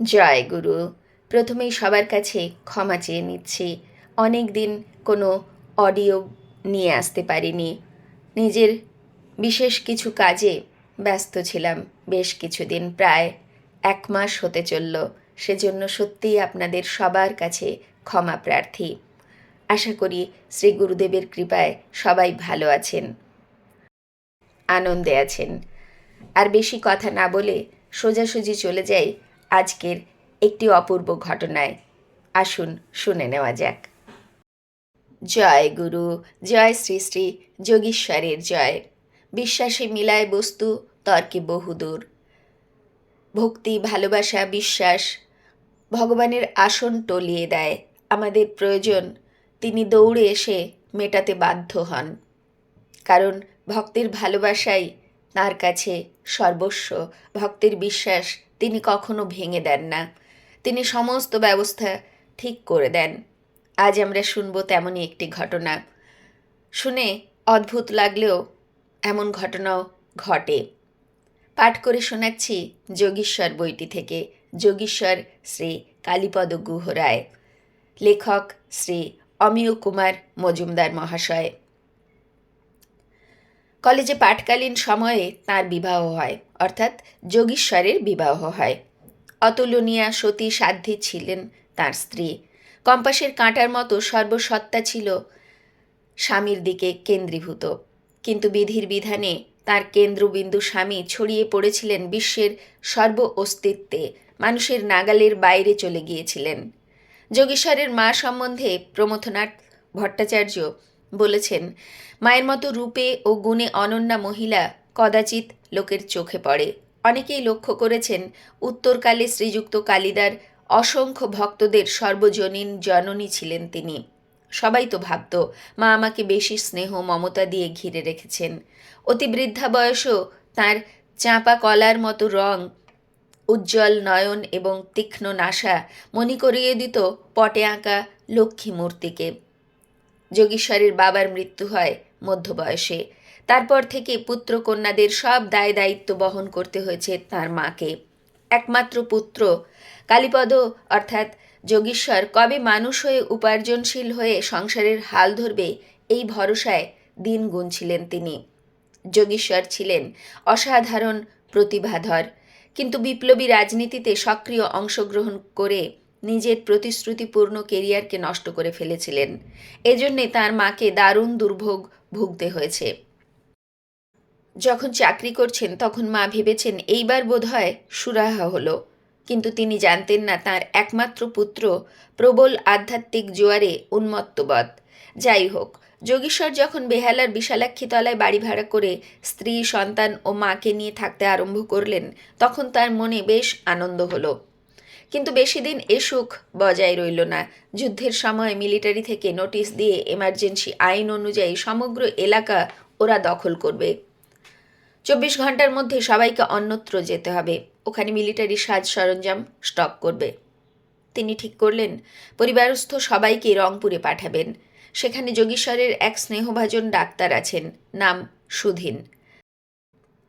জয় গুরু। প্রথমেই সবার কাছে ক্ষমা চেয়ে নিচ্ছি। অনেক দিন কোনো অডিও নিয়ে আসতে পারিনি। নিজের বিশেষ কিছু কাজে ব্যস্ত ছিলাম বেশ কিছুদিন, প্রায় এক মাস হতে চলল। সেজন্য সত্যিই আপনাদের সবার কাছে ক্ষমা প্রার্থী। আশা করি শ্রী গুরুদেবের কৃপায় সবাই ভালো আছেন, আনন্দে আছেন। আর বেশি কথা না বলে সোজাসুজি চলে যাই আজকের একটি অপূর্ব ঘটনায়। আসুন শুনে নেওয়া যাক। জয় গুরু, জয় শ্রী শ্রী যোগীশ্বরের জয়। বিশ্বাসে মিলায় বস্তু, তর্কে বহুদূর ভক্তি, ভালোবাসা, বিশ্বাস ভগবানের আসন টলিয়ে দেয়। আমাদের প্রয়োজন, তিনি দৌড়ে এসে মেটাতে বাধ্য হন। কারণ ভক্তের ভালোবাসাই তার কাছে সর্বস্ব, ভক্তের বিশ্বাস তিনি কখনো ভেঙে দেন না। তিনি সমস্ত ব্যবস্থা ঠিক করে দেন। আজ আমরা শুনব তেমনই একটি ঘটনা। শুনে অদ্ভুত লাগলেও এমন ঘটনাও ঘটে। পাঠ করে শোনাচ্ছি যোগীশ্বর বইটি থেকে, যোগীশ্বর শ্রী কালীপদ গুহ রায়। লেখক শ্রী অমিয় কুমার মজুমদার মহাশয়। কলেজে পাঠকালীন সময়ে তার বিবাহ হয়, অর্থাৎ যোগীশ্বরের বিবাহ হয়। অতুলনীয়া সতী সাধ্যী ছিলেন তার স্ত্রী। কম্পাসের কাঁটার মতো সর্বসত্তা ছিল স্বামীর দিকে কেন্দ্রীভূত। কিন্তু বিধির বিধানে তার কেন্দ্রবিন্দু স্বামী ছড়িয়ে পড়েছিলেন বিশ্বের সর্ব অস্তিত্বে, মানুষের নাগালের বাইরে চলে গিয়েছিলেন। যোগীশ্বরের মা সম্বন্ধে প্রমথনাথ ভট্টাচার্য বলেছেন, মায়ের মতো রূপে ও গুণে অনন্যা মহিলা কদাচিৎ লোকের চোখে পড়ে। অনেকেই লক্ষ্য করেছেন, উত্তরকালে শ্রীযুক্ত কালিদার অসংখ্য ভক্তদের সর্বজনীন জননী ছিলেন তিনি। সবাই তো ভাবত, মা আমাকে বেশি স্নেহ, মমতা দিয়ে ঘিরে রেখেছেন। অতি বৃদ্ধা বয়সও তার চাঁপা কলার মতো রং, উজ্জ্বল নয়ন এবং তীক্ষ্ণ নাশা মনে করিয়ে দিত পটে আঁকা লক্ষ্মী মূর্তিকে। যোগীশ্বরের বাবার মৃত্যু হয় মধ্যবয়সে। তারপর থেকে পুত্র কন্যাদের সব দায় দায়িত্ব বহন করতে হয়েছে তার মাকে। একমাত্র পুত্র, কালীপদ, অর্থাৎ যোগীশ্বর কবে মানুষ হয়ে উপার্জনশীল হয়ে সংসারের হাল ধরবে এই ভরসায় দিন গুনছিলেন তিনি। যোগীশ্বর ছিলেন অসাধারণ প্রতিভাধর, কিন্তু বিপ্লবী রাজনীতিতে সক্রিয় অংশগ্রহণ করে নিজের প্রতিশ্রুতিপূর্ণ কেরিয়ারকে নষ্ট করে ফেলেছিলেন। এজন্যে তার মাকে দারুণ দুর্ভোগ ভুগতে হয়েছে। যখন চাকরি করছেন, তখন মা ভেবেছেন, এইবার বোধহয় সুরাহা হলো। কিন্তু তিনি জানতেন না তার একমাত্র পুত্র প্রবল আধ্যাত্মিক জোয়ারে উন্মত্তবৎ। যাই হোক, যোগীশ্বর যখন বেহালার বিশালাক্ষী তলায় বাড়ি ভাড়া করে স্ত্রী, সন্তান ও মাকে নিয়ে থাকতে আরম্ভ করলেন, তখন তার মনে বেশ আনন্দ হলো। কিন্তু বেশি দিন এ সুখ বজায় রইল না। যুদ্ধের সময় মিলিটারি থেকে নোটিশ দিয়ে এমার্জেন্সি আইন অনুযায়ী সমগ্র এলাকা ওরা দখল করবে। চব্বিশ ঘণ্টার মধ্যে সবাইকে অন্যত্র যেতে হবে। ওখানে মিলিটারি সাজ সরঞ্জাম স্টক করবে। তিনি ঠিক করলেন, পরিবারস্থ সবাইকে রংপুরে পাঠাবেন। সেখানে যোগীশ্বরের এক স্নেহভাজন ডাক্তার আছেন, নাম সুধীন।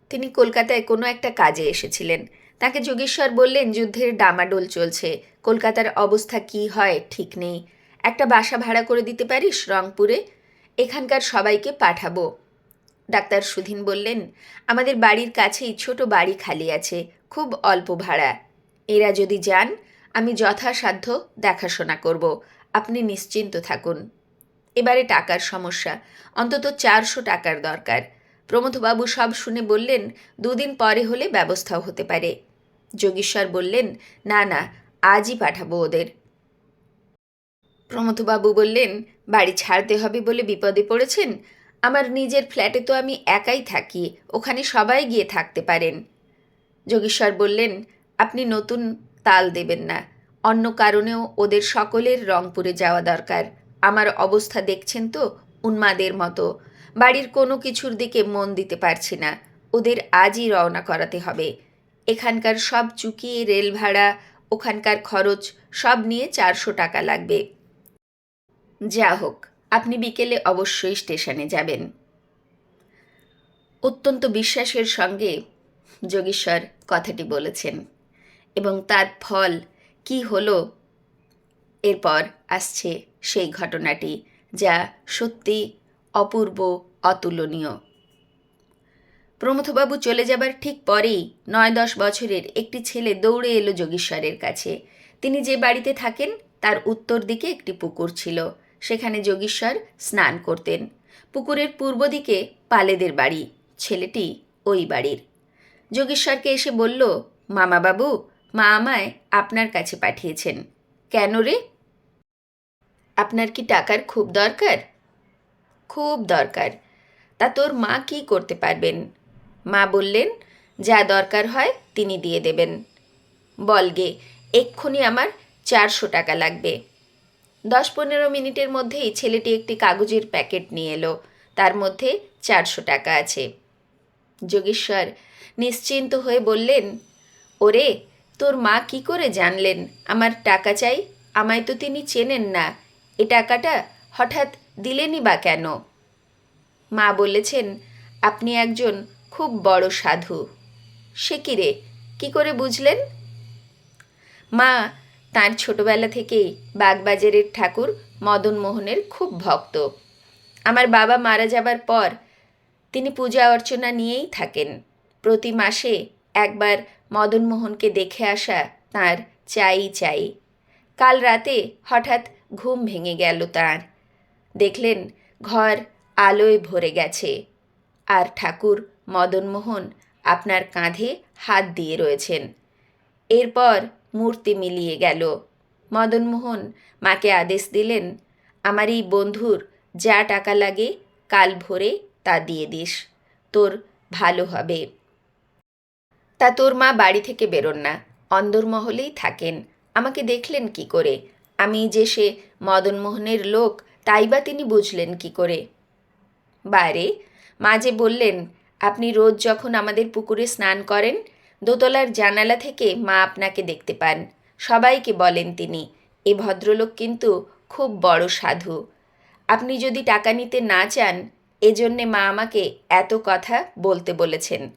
তিনি কলকাতায় কোনো একটা কাজে এসেছিলেন। তাকে যোগেশ্বর বললেন, যুদ্ধের ডামাডোল চলছে। কলকাতার অবস্থা কি হয় ঠিক নেই। একটা বাসা ভাড়া করে দিতে পারিস রংপুরে? এখানকার সবাইকে পাঠাবো। ডাক্তার সুধীন বললেন, আমাদের বাড়ির কাছেই ছোট বাড়ি খালি আছে, খুব অল্প ভাড়া। এরা যদি যান, আমি যথাসাধ্য দেখাশোনা করব। আপনি নিশ্চিন্ত থাকুন। এবারে টাকার সমস্যা। অন্তত চারশো টাকার দরকার। প্রমথবাবু সব শুনে বললেন, দুদিন পরে হলে ব্যবস্থাও হতে পারে। যোগীশ্বর বললেন, না না, আজই পাঠাবো ওদের। প্রমথবাবু বললেন, বাড়ি ছাড়তে হবে বলে বিপদে পড়েছেন? আমার নিজের ফ্ল্যাটে তো আমি একাই থাকি, ওখানে সবাই গিয়ে থাকতে পারেন। যোগীশ্বর বললেন, আপনি নতুন তাল দেবেন না, অন্য কারণেও ওদের সকলের রংপুরে যাওয়া দরকার। আমার অবস্থা দেখছেন তো, উন্মাদের মতো। বাড়ির কোনো কিছুর দিকে মন দিতে পারছি না, ওদের আজই রওনা করাতে হবে। এখানকার সব চুকি, রেল ভাড়া, ওখানকার খরচ সব নিয়ে চারশো টাকা লাগবে। যা হোক, আপনি বিকেলে অবশ্যই স্টেশনে যাবেন। অত্যন্ত বিশ্বাসের সঙ্গে যোগীশ্বর কথাটি বলেছেন। এবং তার ফল কি হলো? এরপর আসছে সেই ঘটনাটি, যা সত্যি অপূর্ব, অতুলনীয়। প্রমথবাবু চলে যাবার ঠিক পরেই নয় দশ বছরের একটি ছেলে দৌড়ে এলো যোগীশ্বরের কাছে। তিনি যে বাড়িতে থাকেন, তার উত্তর দিকে একটি পুকুর ছিল। সেখানে যোগীশ্বর স্নান করতেন। পুকুরের পূর্ব দিকে পালেদের বাড়ি, ছেলেটি ওই বাড়ির। যোগেশ্বরকে এসে বলল, মামাবাবু, মা আমায় আপনার কাছে পাঠিয়েছেন। কেন রে? আপনার কি টাকার খুব দরকার? খুব দরকার। তা তোর মা কি করতে পারবেন? মা বললেন, যা দরকার হয় তিনি দিয়ে দেবেন। বলগে এক্ষুনি আমার চারশো টাকা লাগবে। দশ পনেরো মিনিটের মধ্যেই ছেলেটি একটি কাগজের প্যাকেট নিয়ে এলো। তার মধ্যে চারশো টাকা আছে। যোগেশ্বর নিশ্চিন্ত হয়ে বললেন, ওরে, তোর মা কি করে জানলেন? আমার টাকা চাই, আমায় তো তিনি চেনেন না। এ টাকাটা হঠাৎ দিলেনই বা কেন? মা বলেছেন, আপনি একজন খুব বড় সাধু। সে কিরে কি করে বুঝলেন? মা, তার ছোটবেলা থেকেই বাগবাজারের ঠাকুর মদন মোহনের খুব ভক্ত। আমার বাবা মারা যাবার পর তিনি পূজা অর্চনা নিয়েই থাকেন। প্রতি মাসে একবার মদন মোহনকে দেখে আসা তার চাই চাই। কাল রাতে হঠাৎ ঘুম ভেঙে গেল তার। দেখলেন ঘর আলোয় ভরে গেছে। আর ঠাকুর মদনমোহন আপনার কাঁধে হাত দিয়ে রয়েছেন। এরপর মূর্তি মিলিয়ে গেল। মদনমোহন মাকে আদেশ দিলেন, আমার এই বন্ধুর যা টাকা লাগে কাল ভোরে তা দিয়ে দিস, তোর ভালো হবে। তা তোর মা বাড়ি থেকে বেরোন না অন্দরমহলেই থাকেন। আমাকে দেখলেন কি করে? আমি যে সে মদনমোহনের লোক, তাই বা তিনি বুঝলেন কি করে? বাইরে মা যে বললেন আপনি রোজ যখন আমাদের পুকুরে স্নান করেন, দোতলার জানালা থেকে মা আপনাকে দেখতে পান। সবাইকে বলেন তিনি, এ ভদ্রলোক কিন্তু খুব বড় সাধু। আপনি যদি টাকা নিতে না চান, এজন্যে মা আমাকে এত কথা বলতে বলেছেন।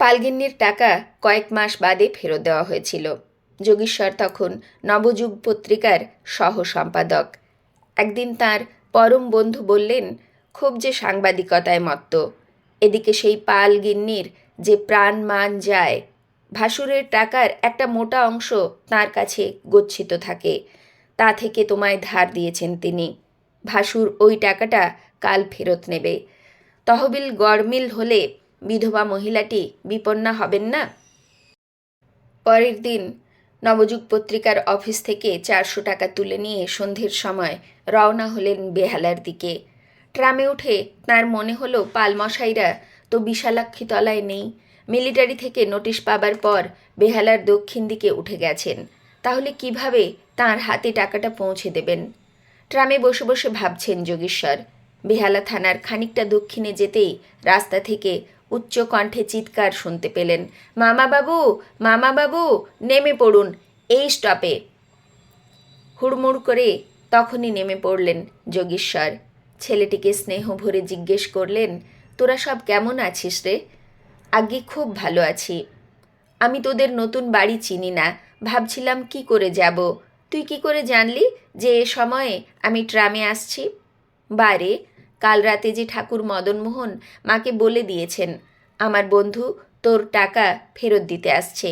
পালগিন্নির টাকা কয়েক মাস বাদে ফেরত দেওয়া হয়েছিল। যোগীশ্বর তখন নবযুগ পত্রিকার সহ সম্পাদক একদিন তার পরম বন্ধু বললেন খুব যে সাংবাদিকতায় মত্ত। এদিকে সেই পাল গিন্নির যে প্রাণ মান যায়, ভাসুরের টাকার একটা মোটা অংশ তার কাছে গচ্ছিত থাকে। তা থেকে তোমায় ধার দিয়েছেন তিনি। ভাসুর ওই টাকাটা কাল ফেরত নেবে। তহবিল গড়মিল হলে বিধবা মহিলাটি বিপন্না হবেন না? পরের দিন নবযুগ পত্রিকার অফিস থেকে চারশো টাকা তুলে নিয়ে সন্ধ্যের সময় রওনা হলেন বেহালার দিকে। ট্রামে উঠে তার মনে হলো পালমশাইরা তো বিশালাক্ষী তলায় নেই। মিলিটারি থেকে নোটিশ পাবার পর বেহালার দক্ষিণ দিকে উঠে গেছেন। তাহলে কীভাবে তার হাতে টাকাটা পৌঁছে দেবেন? ট্রামে বসে বসে ভাবছেন যোগেশ্বর। বেহালা থানার খানিকটা দক্ষিণে যেতেই রাস্তা থেকে উচ্চ কণ্ঠে চিৎকার শুনতে পেলেন মামা বাবু মামা বাবু নেমে পড়ুন, এই স্টপে হুড়মুড় করে তখনই নেমে পড়লেন যোগীশ্বর। ছেলেটিকে স্নেহ ভরে জিজ্ঞেস করলেন, তোরা সব কেমন আছিস রে? আগে খুব ভালো আছি। আমি তোদের নতুন বাড়ি চিনি না। ভাবছিলাম কি করে যাব? তুই কি করে জানলি যে এ সময়ে আমি ট্রামে আসছি? বারে কাল রাতে যে ঠাকুর মদনমোহন মাকে বলে দিয়েছেন, আমার বন্ধু তোর টাকা ফেরত দিতে আসছে।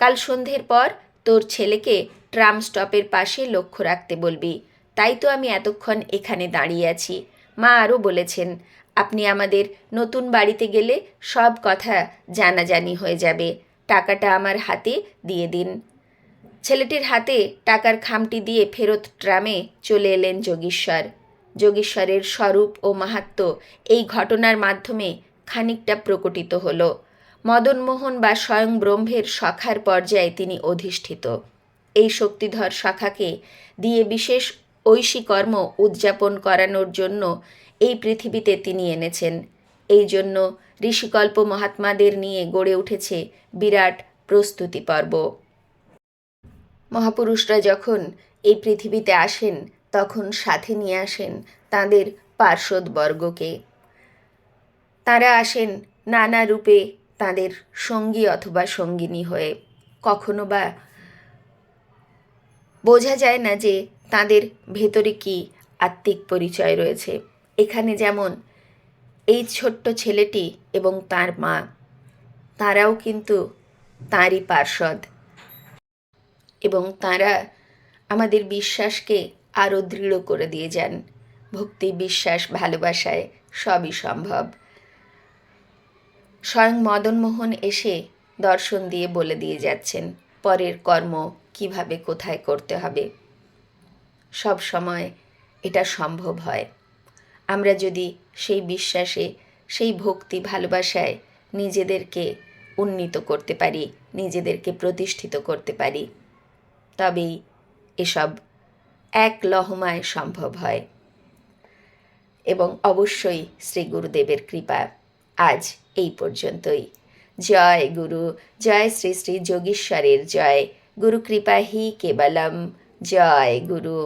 কাল সন্ধ্যের পর তোর ছেলেকে ট্রাম স্টপের পাশে লক্ষ্য রাখতে বলবি। তাই তো আমি এতক্ষণ এখানে দাঁড়িয়ে আছি। মা আরও বলেছেন, আপনি আমাদের নতুন বাড়িতে গেলে সব কথা জানাজানি হয়ে যাবে। টাকাটা আমার হাতে দিয়ে দিন। ছেলেটির হাতে টাকার খামটি দিয়ে ফেরত ট্রামে চলে এলেন যোগীশ্বর। যোগীশ্বরের স্বরূপ ও মাহাত্ম্য এই ঘটনার মাধ্যমে খানিকটা প্রকটিত হল। মদনমোহন বা স্বয়ং ব্রহ্মের সখার পর্যায়ে তিনি অধিষ্ঠিত। এই শক্তিধর শাখাকে দিয়ে বিশেষ ঐশী কর্ম উদযাপন করানোর জন্য এই পৃথিবীতে তিনি এনেছেন। এই জন্য ঋষিকল্প মহাত্মাদের নিয়ে গড়ে উঠেছে বিরাট প্রস্তুতি পর্ব। মহাপুরুষরা যখন এই পৃথিবীতে আসেন, তখন সাথে নিয়ে আসেন তাঁদের পার্শ্বদবর্গকে। তারা আসেন নানা রূপে তাঁদের সঙ্গী অথবা সঙ্গিনী হয়ে। কখনো বা বোঝা যায় না যে তাদের ভেতরে কি আত্মিক পরিচয় রয়েছে? এখানে যেমন, এই ছোট্ট ছেলেটি এবং তার মা, তারাও কিন্তু তাঁরই পার্ষদ এবং তারা আমাদের বিশ্বাসকে আরও দৃঢ় করে দিয়ে যান। ভক্তি, বিশ্বাস, ভালোবাসায় সবই সম্ভব। স্বয়ং মদনমোহন এসে দর্শন দিয়ে বলে দিয়ে যাচ্ছেন, পরের কর্ম কীভাবে কোথায় করতে হবে? সব সময় এটা সম্ভব হয়। আমরা যদি সেই বিশ্বাসে, সেই ভক্তি ভালোবাসায় নিজেদেরকে উন্নীত করতে পারি, নিজেদেরকে প্রতিষ্ঠিত করতে পারি, তবেই এসব এক লহমায় সম্ভব হয়। এবং অবশ্যই শ্রী গুরুদেবের কৃপা আজ এই পর্যন্তই। জয় গুরু, জয় শ্রী শ্রী যোগীশ্বরের জয়। গুরু কৃপা হি কেবলম। জয় গুরু